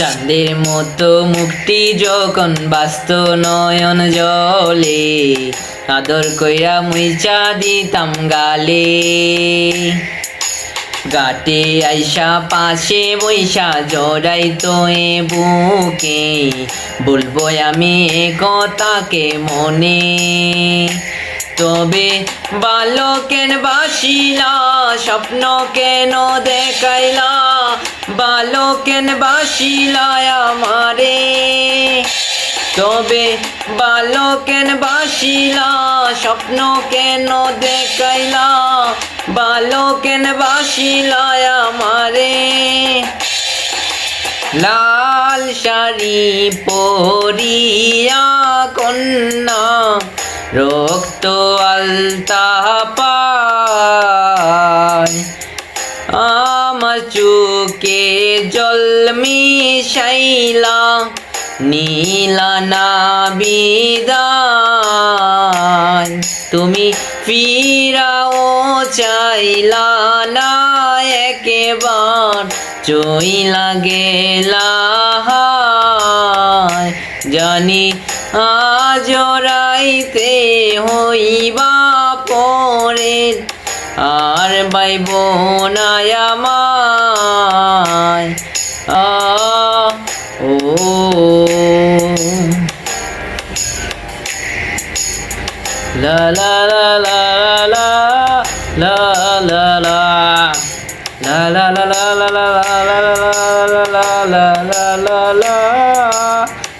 চাঁদের মতো মুক্তি যখন বাস্ত নয়ন জলে, আদর কইরা মুইচা দিতাম গালে। গাটে আইসা পাশে বৈশা জড়াই তো এ বুকে, বলব আমি কথাকে মনে। তবে বালকেন বাসিলা, স্বপ্ন কেন দেখাইলা? বালকেন বাসিলা আমারে। তবে বালকেন বাসিলা, স্বপ্ন কেন দেখাইলা? বালকেন বাসিলা আমারে। লাল শাড়ি পরিয়া কন্যা রক্ত আলতা পায় আমার চোখে জল মিশাইলা, নীলা না তুমি ফিরাও চাইলা না একেবার, চইলা গেলা। জানি আজ রাইতে হইবা পরে আর বাইব নাই আ ও লা লা লা লা লা লা লা লা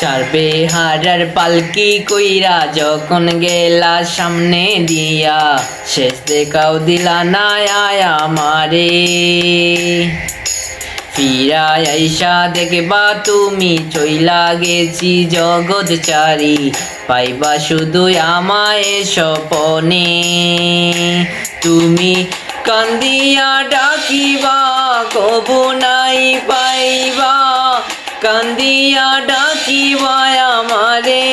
চারবে হারার পালকি কইরা যখন গেলা সামনে দিয়া, শেষ দেখাও দিলা না আয়া মারে ফিরা আইসা দেখবা তুমি, চইলা গেছি জগৎ চারি, পাইবা শুধু আমায় স্বপনে। তুমি কান্দিয়া ডাকিবা, কবু নাই পাইবা। কান্দিয়া ডাকিবা আমারে।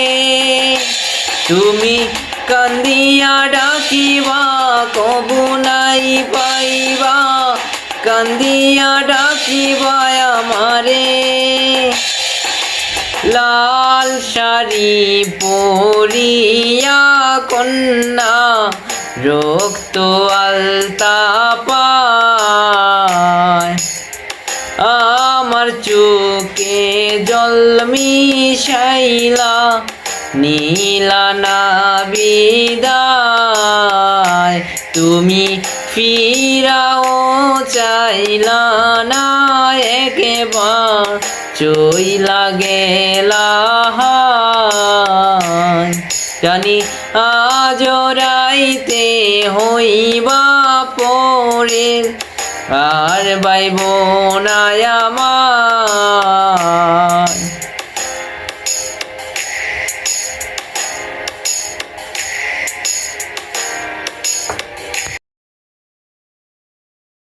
তুমি কান্দিয়া ডাকিবা, কবু নাই পাইবা। কান্দিয়া ডাকিবা আমারে। লাল শাড়ি পরিয়া কন্যা, রক্ত আলতা পায় জল মিশাইলা, নীলা না বিদায়। তুমি ফিরাও চাইলা না একেবার চইলা গেলা জানি আজ রাইতে হইবা পরে আর বাইব না আমার।